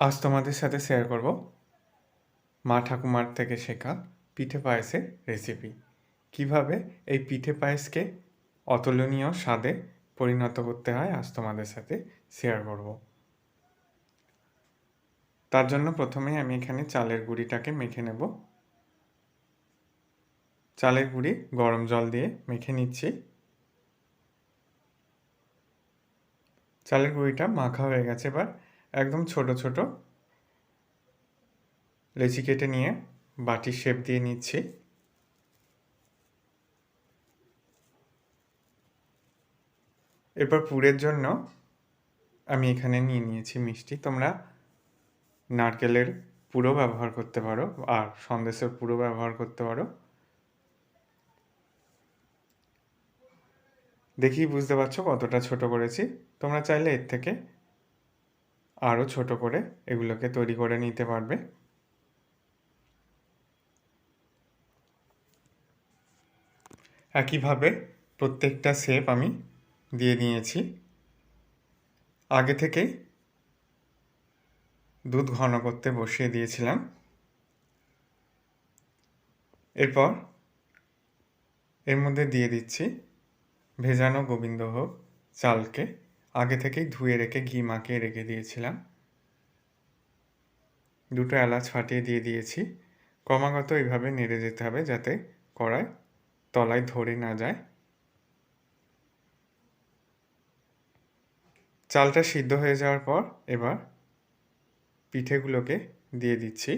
আজ তোমাদের সাথে শেয়ার করব মা ঠাকুমার থেকে শেখা পিঠে পায়েসের রেসিপি কীভাবে এই পিঠে পায়েসকে অতুলনীয় স্বাদে পরিণত করতে হয়, আজ তোমাদের সাথে শেয়ার করব। তার জন্য প্রথমে আমি এখানে চালের গুঁড়িটাকে মেখে নেব। চালের গুঁড়ি গরম জল দিয়ে মেখে নিচ্ছি। চালের গুঁড়িটা মাখা হয়ে গেছে এবার। একদম ছোট ছোট। লেচি কেটে নিয়ে বাটির শেপ দিয়ে নিচ্ছি। এরপর পুরের জন্য আমি এখানে নিয়ে নিয়েছি মিষ্টি। তোমরা নারকেলের পুরো ব্যবহার করতে পারো আর সন্দেশের পুরো ব্যবহার করতে পারো। দেখি বুঝতে পারছ কতটা ছোট করেছি। তোমরা চাইলে এর থেকে আরও ছোট করে এগুলোকে তৈরি করে নিতে পারবে। একইভাবে প্রত্যেকটা শেপ আমি দিয়ে নিয়েছি। আগে থেকেই দুধ ঘন করতে বসিয়ে দিয়েছিলাম। এরপর এর মধ্যে দিয়ে দিচ্ছি ভেজানো গোবিন্দভোগ চালকে। আগে থেকেই ধুয়ে রেখে ঘি মাখিয়ে রেখে দিয়েছিলাম। দুটো এলাচ ফাটিয়ে দিয়ে দিয়েছি। ক্রমাগত এইভাবে নেড়ে যেতে হবে যাতে কড়াই তলায় ধরে না যায়। চালটা সিদ্ধ হয়ে যাওয়ার পর এবার পিঠেগুলোকে দিয়ে দিচ্ছি।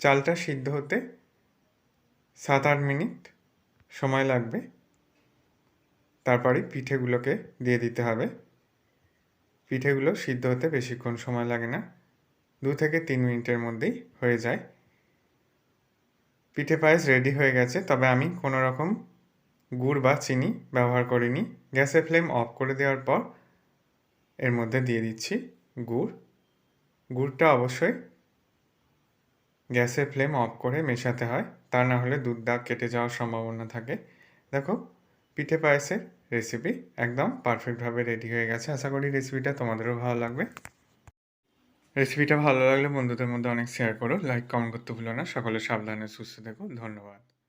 চালটা সিদ্ধ হতে সাত আট মিনিট সময় লাগবে। তারপরে পিঠেগুলোকে দিয়ে দিতে হবে। পিঠেগুলো সিদ্ধ হতে বেশিক্ষণ সময় লাগে না। দু থেকে তিন মিনিটের মধ্যেই হয়ে যায়। পিঠে পায়েস রেডি হয়ে গেছে, তবে আমি কোনো রকম গুড় বা চিনি ব্যবহার করিনি। গ্যাসের ফ্লেম অফ করে দেওয়ার পর এর মধ্যে দিয়ে দিচ্ছি গুড়। গুড়টা অবশ্যই গ্যাসের ফ্লেম অফ করে মেশাতে হয়। তা না হলে দুধ দাগ কেটে যাওয়ার সম্ভাবনা থাকে। দেখো, পিঠে পায়েসের রেসিপি একদম পারফেক্টভাবে রেডি হয়ে গেছে। আশা করি রেসিপিটা তোমাদেরও ভালো লাগবে। রেসিপিটা ভালো লাগলে বন্ধুদের মধ্যে অনেক শেয়ার করো। লাইক কমেন্ট করতে ভুলো না। সকলে সাবধানে সুস্থ থেকো। ধন্যবাদ।